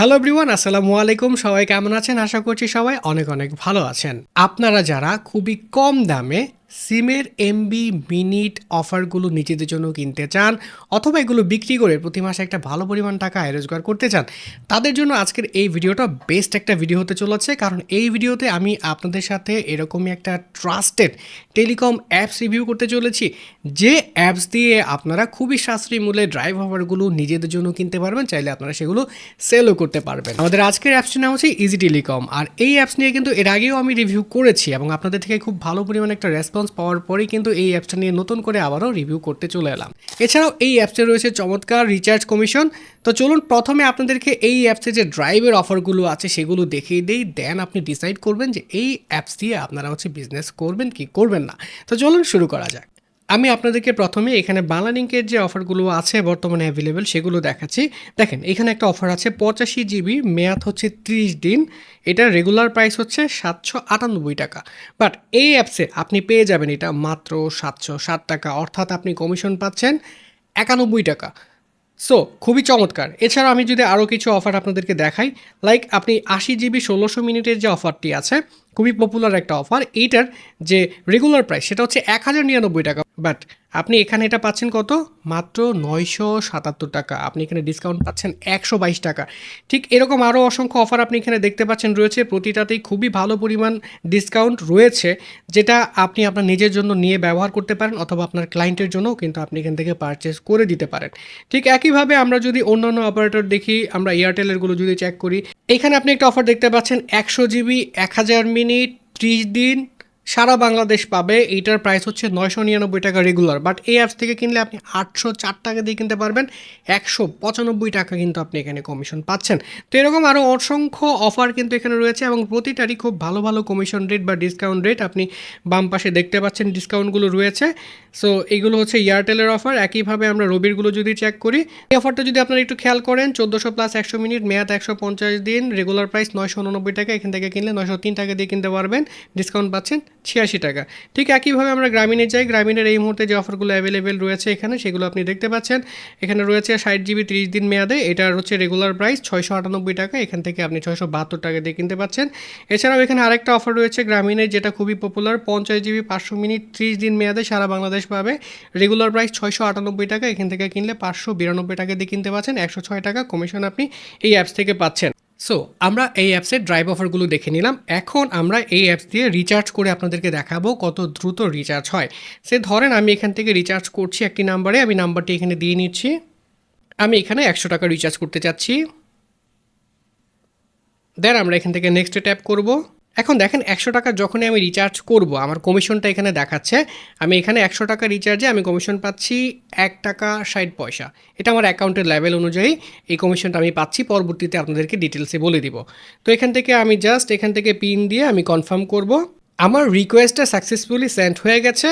Hello everyone আসসালামু আলাইকুম। সবাই কেমন আছেন? আশা করছি সবাই অনেক অনেক ভালো আছেন। আপনারা যারা খুবই কম দামে সিমের এমবি মিনিট অফারগুলো নিজেদের জন্য কিনতে চান অথবা এগুলো বিক্রি করে প্রতি মাসে একটা ভালো পরিমাণ টাকা আয় রোজগার করতে চান, তাদের জন্য আজকের এই ভিডিওটা বেস্ট একটা ভিডিও হতে চলেছে। কারণ এই ভিডিওতে আমি আপনাদের সাথে এরকমই একটা ট্রাস্টেড টেলিকম অ্যাপস রিভিউ করতে চলেছি। যে অ্যাপস দিয়ে আপনারা খুবই সাশ্রয়ী মূল্যে ড্রাইভ অফারগুলো নিজেদের জন্য কিনতে পারবেন, চাইলে আপনারা সেগুলো সেলও করতে পারবেন। আমাদের আজকের অ্যাপসটির নাম হচ্ছে ইজি টেলিকম আর এই অ্যাপস নিয়ে কিন্তু এর আগেও আমি রিভিউ করেছি এবং আপনাদের থেকে খুব ভালো পরিমাণে একটা রেসপন্স পাওয়ার পরেই কিন্তু এই অ্যাপসটা নিয়ে নতুন করে আবারও রিভিউ করতে চলে এলাম। এছাড়াও এই অ্যাপসে রয়েছে চমৎকার রিচার্জ কমিশন তো চলুন প্রথমে আপনাদেরকে এই অ্যাপসে যে ড্রাইভের অফারগুলো আছে সেগুলো দেখিয়ে দিই দেন আপনি ডিসাইড করবেন যে এই অ্যাপস দিয়ে আপনারা হচ্ছে বিজনেস করবেন কি করবেন না। তো চলুন শুরু করা যাক। আমি আপনাদেরকে প্রথমে এখানে বাংলা লিঙ্কের যে অফারগুলো আছে বর্তমানে অ্যাভেলেবেল সেগুলো দেখাচ্ছি। দেখেন, এখানে একটা অফার আছে, পঁচাশি জিবি, মেয়াদ হচ্ছে ত্রিশ দিন। এটা রেগুলার প্রাইস হচ্ছে সাতশো আটানব্বই টাকা। বাট এই অ্যাপসে আপনি পেয়ে যাবেন এটা মাত্র সাতশো ষাট টাকা, অর্থাৎ আপনি কমিশন পাচ্ছেন একানব্বই টাকা। সো খুবই চমৎকার। এছাড়া আমি যদি আরও কিছু অফার আপনাদেরকে দেখাই লাইক আপনি আশি জিবি ষোলোশো মিনিটের যে অফারটি আছে, খুবই পপুলার একটা অফার। এইটার যে রেগুলার প্রাইস সেটা হচ্ছে এক হাজার নিরানব্বই টাকা। বাট আপনি এখানে এটা পাচ্ছেন কত? মাত্র নয়শো সাতাত্তর টাকা। আপনি এখানে ডিসকাউন্ট পাচ্ছেন একশো বাইশ টাকা। ঠিক এরকম আরও অসংখ্য অফার আপনি এখানে দেখতে পাচ্ছেন রয়েছে। প্রতিটাতেই খুবই ভালো পরিমাণ ডিসকাউন্ট রয়েছে, যেটা আপনি আপনার নিজের জন্য নিয়ে ব্যবহার করতে পারেন অথবা আপনার ক্লায়েন্টের জন্যও কিন্তু আপনি এখান থেকে পারচেস করে দিতে পারেন। ঠিক একইভাবে আমরা যদি অন্যান্য অপারেটর দেখি, আমরা এয়ারটেলেরগুলো যদি চেক করি, এখানে আপনি একটা অফার দেখতে পাচ্ছেন একশো জিবি এক হাজার মিনিট, ত্রিশ দিন সারা বাংলাদেশ পাবে, এইটার প্রাইস হচ্ছে নয়শো নিরানব্বই টাকা রেগুলার বাট এই অ্যাপস থেকে কিনলে আপনি আটশো চার টাকা দিয়ে কিনতে পারবেন, একশো পঁচানব্বই টাকা কিন্তু আপনি এখানে কমিশন পাচ্ছেন। তো এরকম আরও অসংখ্য অফার কিন্তু এখানে রয়েছে এবং প্রতিটারই খুব ভালো ভালো কমিশন রেট বা ডিসকাউন্ট রেট আপনি বাম পাশে দেখতে পাচ্ছেন ডিসকাউন্টগুলো রয়েছে। সো এগুলো হচ্ছে এয়ারটেলের অফার একইভাবে আমরা রবিরগুলো যদি চেক করি, এই অফারটা যদি আপনারা একটু খেয়াল করেন, চোদ্দোশো প্লাস একশো মিনিট মেয়াদ একশো পঞ্চাশ দিন রেগুলার প্রাইস নয়শো উননব্বই টাকা, এখান থেকে কিনলে নয়শো তিন টাকা দিয়ে কিনতে পারবেন ডিসকাউন্ট পাচ্ছেন। ছিয়াশি টাকা। ঠিক একইভাবে আমরা গ্রামীণে যাই, গ্রামীণের এই মুহূর্তে যে অফারগুলো অ্যাভেলেবেল রয়েছে এখানে, সেগুলো আপনি দেখতে পাচ্ছেন। এখানে রয়েছে ষাট জিবি তিরিশ দিন মেয়াদে, এটার হচ্ছে রেগুলার প্রাইস ছয়শো আটানব্বই টাকা, এখান থেকে আপনি ছয়শো বাহাত্তর টাকা দিয়ে কিনতে পাচ্ছেন। এছাড়াও এখানে আরেকটা অফার রয়েছে গ্রামীণের যেটা খুবই পপুলার পঞ্চাশ জিবি পাঁচশো মিনিট, ত্রিশ দিন মেয়াদে সারা বাংলাদেশ পাবে। রেগুলার প্রাইস ছয়শো আটানব্বই টাকা, এখান থেকে কিনলে পাঁচশো বিরানব্বই টাকা দিয়ে কিনতে পাচ্ছেন, একশো ছয় টাকা কমিশন আপনি এই অ্যাপস থেকে পাচ্ছেন। সো আমরা এই অ্যাপসের ড্রাইভ অফারগুলো দেখে নিলাম। এখন আমরা এই অ্যাপস দিয়ে রিচার্জ করে আপনাদেরকে দেখাবো কত দ্রুত রিচার্জ হয়। সে ধরেন আমি এখান থেকে রিচার্জ করছি একটি নাম্বারে, আমি নাম্বারটি এখানে দিয়ে নিচ্ছি। আমি এখানে একশো টাকা রিচার্জ করতে চাচ্ছি। দেন আমরা এখান থেকে নেক্সটে ট্যাপ করব। এখন দেখেন একশো টাকা যখনই আমি রিচার্জ করব, আমার কমিশনটা এখানে দেখাচ্ছে, আমি এখানে একশো টাকা রিচার্জে আমি কমিশন পাচ্ছি এক টাকা ষাট পয়সা। এটা আমার অ্যাকাউন্টের লেভেল অনুযায়ী এই কমিশনটা আমি পাচ্ছি, পরবর্তীতে আপনাদেরকে ডিটেলসে বলে দিব। তো এখান থেকে আমি জাস্ট এখান থেকে পিন দিয়ে আমি কনফার্ম করব। আমার রিকোয়েস্টটা সাকসেসফুলি সেন্ড হয়ে গেছে,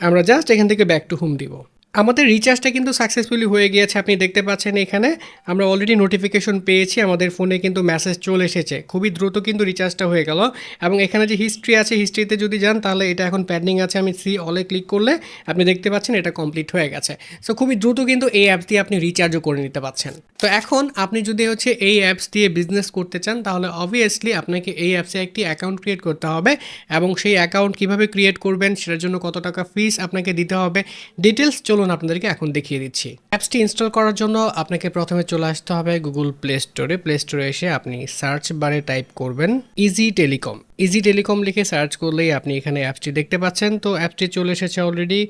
আমরা জাস্ট এখান থেকে ব্যাক টু হোম দিব। আমাদের রিচার্জটা কিন্তু সাকসেসফুলি হয়ে গিয়েছে, আপনি দেখতে পাচ্ছেন এখানে। আমরা অলরেডি নোটিফিকেশন পেয়েছি, আমাদের ফোনে কিন্তু মেসেজ চলে এসেছে। খুবই দ্রুত কিন্তু রিচার্জটা হয়ে গেল। এবং এখানে যে হিস্ট্রি আছে হিস্ট্রিতে যদি যান, তাহলে এটা এখন প্যান্ডিং আছে, আমি সি অলে ক্লিক করলে আপনি দেখতে পাচ্ছেন এটা কমপ্লিট হয়ে গেছে। সো খুবই দ্রুত কিন্তু এই অ্যাপ দিয়ে আপনি রিচার্জও করে নিতে পারছেন তো এখন আপনি যদি হচ্ছে এই অ্যাপস দিয়ে বিজনেস করতে চান, তাহলে অবভিয়াসলি আপনাকে এই অ্যাপসে একটি অ্যাকাউন্ট ক্রিয়েট করতে হবে। এবং সেই অ্যাকাউন্ট কীভাবে ক্রিয়েট করবেন, সেটার জন্য কত টাকা ফিস আপনাকে দিতে হবে। ডিটেলস চলুন আপনাদেরকে এখন দেখিয়ে দিচ্ছি। অ্যাপসটি ইনস্টল করার জন্য আপনাকে প্রথমে চলে আসতে হবে গুগল প্লে স্টোরে। প্লে স্টোরে এসে আপনি সার্চ বারে টাইপ করবেন ইজি টেলিকম। ইজি টেলিকম লিখে সার্চ করলেই আপনি এখানে অ্যাপসটি দেখতে পাচ্ছেন। তো অ্যাপসটি চলে এসেছে অলরেডি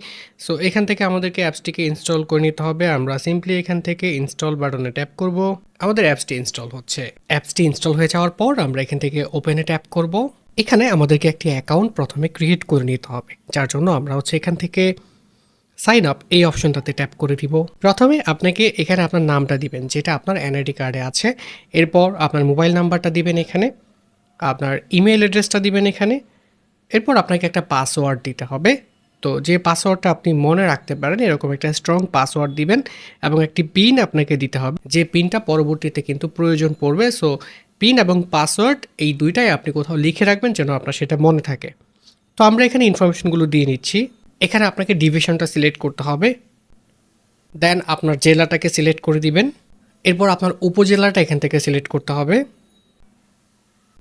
সো এখান থেকে আমাদেরকে অ্যাপসটিকে ইনস্টল করে নিতে হবে। আমরা সিম্পলি এখান থেকে ইনস্টল বাটনে ট্যাপ করব। আমাদের অ্যাপসটি ইনস্টল হচ্ছে। অ্যাপসটি ইনস্টল হয়ে যাওয়ার পর আমরা এখান থেকে ওপেনে ট্যাপ করব। এখানে আমাদেরকে একটি অ্যাকাউন্ট প্রথমে ক্রিয়েট করে নিতে হবে। যার জন্য আমরা হচ্ছে এখান থেকে সাইন আপ এই অপশনটাতে ট্যাপ করে দিব। প্রথমে আপনাকে এখানে আপনার নামটা দিবেন, যেটা আপনার এনআইডি কার্ডে আছে। এরপর আপনার মোবাইল নাম্বারটা দিবেন এখানে, আপনার ইমেল অ্যাড্রেসটা দিবেন এখানে। এরপর আপনাকে একটা পাসওয়ার্ড দিতে হবে। তো যে পাসওয়ার্ডটা আপনি মনে রাখতে পারেন, এরকম একটা স্ট্রং পাসওয়ার্ড দিবেন এবং একটি পিন আপনাকে দিতে হবে। যে পিনটা পরবর্তীতে কিন্তু প্রয়োজন পড়বে সো পিন এবং পাসওয়ার্ড এই দুইটাই আপনি কোথাও লিখে রাখবেন যেন আপনার সেটা মনে থাকে। তো আমরা এখানে ইনফরমেশনগুলো দিয়ে নিচ্ছি। এখানে আপনাকে ডিভিশনটা সিলেক্ট করতে হবে। দেন আপনার জেলাটাকে সিলেক্ট করে দিবেন। এরপর আপনার উপজেলাটা এখান থেকে সিলেক্ট করতে হবে।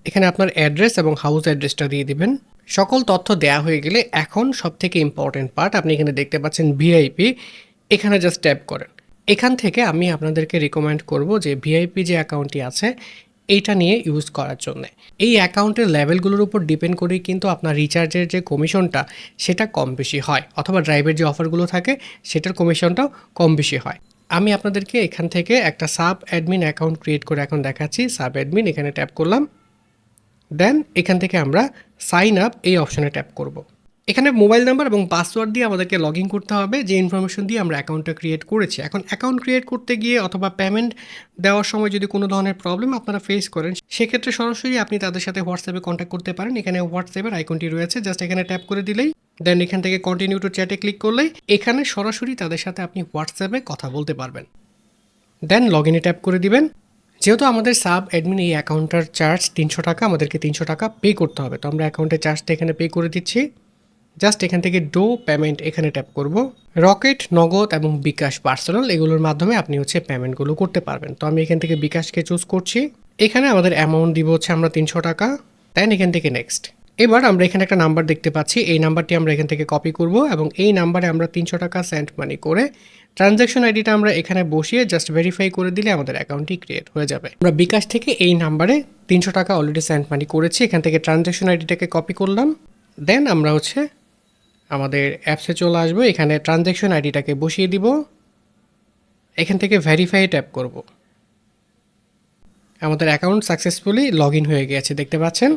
এখানে আপনার অ্যাড্রেস এবং হাউস অ্যাড্রেসটা দিয়ে দিবেন। সকল তথ্য দেয়া হয়ে গেলে এখন সব থেকে ইম্পর্টেন্ট পার্ট আপনি এখানে দেখতে পাচ্ছেন ভিআইপি এখানে জাস্ট ট্যাপ করেন। এখান থেকে আমি আপনাদেরকে রিকমেন্ড করব যে ভিআইপি যে অ্যাকাউন্টটি আছে এইটা নিয়ে ইউজ করার জন্য। এই অ্যাকাউন্টের লেভেলগুলোর উপর ডিপেন্ড করেই কিন্তু আপনার রিচার্জের যে কমিশনটা সেটা কম বেশি হয়। অথবা ড্রাইভের যে অফারগুলো থাকে, সেটার কমিশনটাও কম বেশি হয়। আমি আপনাদেরকে এখান থেকে একটা সাব অ্যাডমিন অ্যাকাউন্ট ক্রিয়েট করে এখন দেখাচ্ছি। সাব অ্যাডমিন এখানে ট্যাপ করলাম। দেন এখান থেকে আমরা সাইন আপ এই অপশনে ট্যাপ করব। এখানে মোবাইল নাম্বার এবং পাসওয়ার্ড দিয়ে আমাদেরকে লগ ইন করতে হবে। যে ইনফরমেশন দিয়ে আমরা অ্যাকাউন্টটা ক্রিয়েট করেছি। এখন অ্যাকাউন্ট ক্রিয়েট করতে গিয়ে অথবা পেমেন্ট দেওয়ার সময় যদি কোনো ধরনের প্রবলেম আপনারা ফেস করেন, সেক্ষেত্রে সরাসরি আপনি তাদের সাথে হোয়াটসঅ্যাপে কন্ট্যাক্ট করতে পারেন। এখানে হোয়াটসঅ্যাপের আইকনটি রয়েছে। জাস্ট এখানে ট্যাপ করে দিলেই দেন এখান থেকে কন্টিনিউ টু চ্যাটে ক্লিক করলেই এখানে সরাসরি তাদের সাথে আপনি হোয়াটসঅ্যাপে কথা বলতে পারবেন। দেন লগ ইনে ট্যাপ করে দিবেন। যেহেতু আমাদের সাব অ্যাডমিন এই অ্যাকাউন্টটার চার্জ তিনশো টাকা, আমাদেরকে তিনশো টাকা পে করতে হবে। তো আমরা অ্যাকাউন্টের চার্জটা এখানে পে করে দিচ্ছি। জাস্ট এখান থেকে ডো পেমেন্ট এখানে ট্যাপ করব। রকেট নগদ এবং বিকাশ পার্সোনাল এগুলোর মাধ্যমে আপনি হচ্ছে পেমেন্টগুলো করতে পারবেন। তো আমি এখান থেকে বিকাশকে চুজ করছি। এখানে আমাদের অ্যামাউন্ট দিব হচ্ছে আমরা তিনশো টাকা। দেন এখান থেকে নেক্সট এবার আমরা এখানে একটা নাম্বার দেখতে পাচ্ছি। এই নাম্বারটি আমরা এখান থেকে কপি করব এবং এই নাম্বারে আমরা তিনশো টাকা সেন্ড মানি করে ট্রানজ্যাকশন আইডিটা আমরা এখানে বসিয়ে জাস্ট ভেরিফাই করে দিলে আমাদের অ্যাকাউন্টটি ক্রিয়েট হয়ে যাবে। আমরা বিকাশ থেকে এই নাম্বারে তিনশো টাকা অলরেডি সেন্ড মানি করেছি। এখান থেকে ট্রানজ্যাকশন আইডিটাকে কপি করলাম। দেন আমরা হচ্ছে আমাদের অ্যাপসে চলে আসব, এখানে ট্রানজ্যাকশন আইডিটাকে বসিয়ে দিব। এখান থেকে ভেরিফাই ট্যাপ করব। আমাদের অ্যাকাউন্ট সাকসেসফুলি লগ হয়ে গেছে, দেখতে পাচ্ছেন?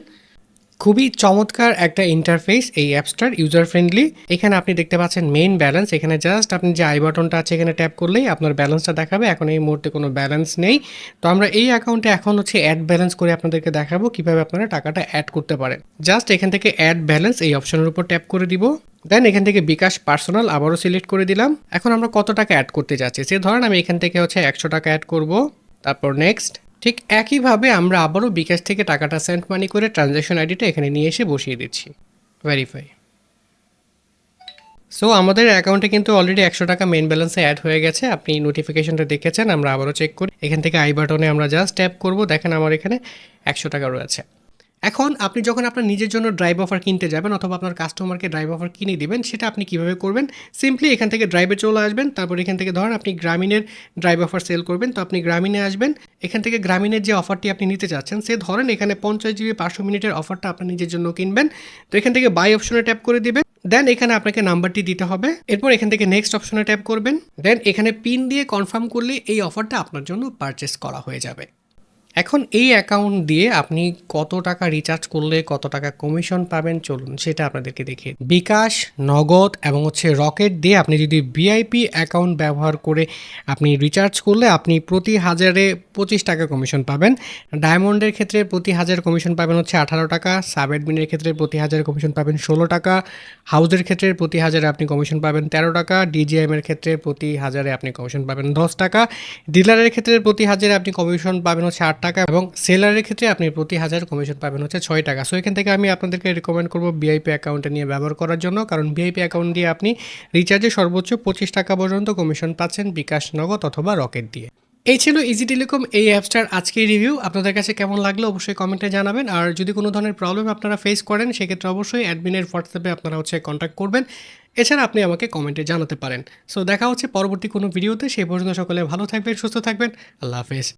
খুবই চমৎকার একটা ইন্টারফেস এই অ্যাপসটার ইউজার ফ্রেন্ডলি এখানে আপনি দেখতে পাচ্ছেন মেইন ব্যালেন্স এখানে জাস্ট আপনি যে আই বাটনটা আছে এখানে ট্যাপ করলেই আপনার ব্যালেন্সটা দেখাবে। এখন এই মুহূর্তে কোনো ব্যালেন্স নেই। তো আমরা এই অ্যাকাউন্টে এখন হচ্ছে অ্যাড ব্যালেন্স করে আপনাদেরকে দেখাবো কীভাবে আপনারা টাকাটা অ্যাড করতে পারেন। জাস্ট এখান থেকে অ্যাড ব্যালেন্স এই অপশনের উপর ট্যাপ করে দিব। দেন এখান থেকে বিকাশ পার্সোনাল আবারও সিলেক্ট করে দিলাম। এখন আমরা কত টাকা অ্যাড করতে যাচ্ছি? সে ধরেন আমি এখান থেকে হচ্ছে একশো টাকা অ্যাড করব। তারপর নেক্সট ঠিক একইভাবে আমরা আবারও বিকাশ থেকে টাকাটা সেন্ট মানি করে ট্রানজ্যাকশন আইডিটা এখানে নিয়ে এসে বসিয়ে দিচ্ছি। ভেরিফাই সো আমাদের অ্যাকাউন্টে কিন্তু অলরেডি একশো টাকা মেন ব্যালেন্সে অ্যাড হয়ে গেছে। আপনি নোটিফিকেশনটা দেখেছেন, আমরা আবারও চেক করি। এখান থেকে আই বাটনে আমরা জাস্ট ট্যাপ করব। দেখেন আমার এখানে একশো টাকা রয়েছে। এখন আপনি যখন আপনার নিজের জন্য ড্রাইভ অফার কিনতে যাবেন অথবা আপনার কাস্টমারকে ড্রাইভ অফার কিনে দিবেন, সেটা আপনি কীভাবে করবেন? সিম্পলি এখান থেকে ড্রাইভে চলে আসবেন, তারপর এখান থেকে ধরেন আপনি গ্রামীণের ড্রাইভ অফার সেল করবেন, তো আপনি গ্রামীণে আসবেন, এখান থেকে গ্রামীণের যে অফারটি আপনি নিতে চাচ্ছেন সে ধরেন এখানে পঞ্চাশ জিবি পাঁচশো মিনিটের অফারটা আপনার নিজের জন্য কিনবেন, তো এখান থেকে বাই অপশনে ট্যাপ করে দিবেন দেন এখানে আপনাকে নাম্বারটি দিতে হবে, এরপর এখান থেকে নেক্সট অপশনে ট্যাপ করবেন দেন এখানে পিন দিয়ে কনফার্ম করলে এই অফারটা আপনার জন্য পারচেস করা হয়ে যাবে। এখন এই অ্যাকাউন্ট দিয়ে আপনি কত টাকা রিচার্জ করলে কত টাকা কমিশন পাবেন, চলুন সেটা আপনাদেরকে দেখি বিকাশ, নগদ এবং হচ্ছে রকেট দিয়ে আপনি যদি ভিআইপি অ্যাকাউন্ট ব্যবহার করে আপনি রিচার্জ করলে আপনি প্রতি হাজারে পঁচিশ টাকা কমিশন পাবেন। ডায়মন্ডের ক্ষেত্রে প্রতি হাজার কমিশন পাবেন হচ্ছে আঠারো টাকা সাব অ্যাডমিনের ক্ষেত্রে প্রতি হাজার কমিশন পাবেন ষোলো টাকা হাউজের ক্ষেত্রে প্রতি হাজারে আপনি কমিশন পাবেন তেরো টাকা ডিজিএম এর ক্ষেত্রে প্রতি হাজারে আপনি কমিশন পাবেন দশ টাকা ডিলারের ক্ষেত্রে প্রতি হাজারে আপনি কমিশন পাবেন হচ্ছে আট টাকা এবং সেলারের ক্ষেত্রে আপনি প্রতি হাজার কমিশন পাবেন। হচ্ছে ছয় টাকা। সো এখান থেকে আমি আপনাদেরকে রেকমেন্ড করব বিআইপি অ্যাকাউন্টে নিয়ে ব্যবহার করার জন্য। কারণ বিআইপি অ্যাকাউন্ট দিয়ে আপনি রিচার্জে সর্বোচ্চ পঁচিশ টাকা পর্যন্ত কমিশন পাচ্ছেন বিকাশ নগদ অথবা রকেট দিয়ে। এই ছিল ইজি টেলিকম এই অ্যাপসটার আজকের রিভিউ আপনাদের কাছে কেমন লাগল অবশ্যই কমেন্টে জানাবেন। আর যদি কোনো ধরনের প্রবলেম আপনারা ফেস করেন, সেক্ষেত্রে অবশ্যই অ্যাডমিনের হোয়াটসঅ্যাপে আপনারা হচ্ছে কন্ট্যাক্ট করবেন। এছাড়া আপনি আমাকে কমেন্টে জানাতে পারেন। সো দেখা হচ্ছে পরবর্তী কোনো ভিডিওতে সেই পর্যন্ত সকলে ভালো থাকবেন, সুস্থ থাকবেন। আল্লাহ হাফেজ।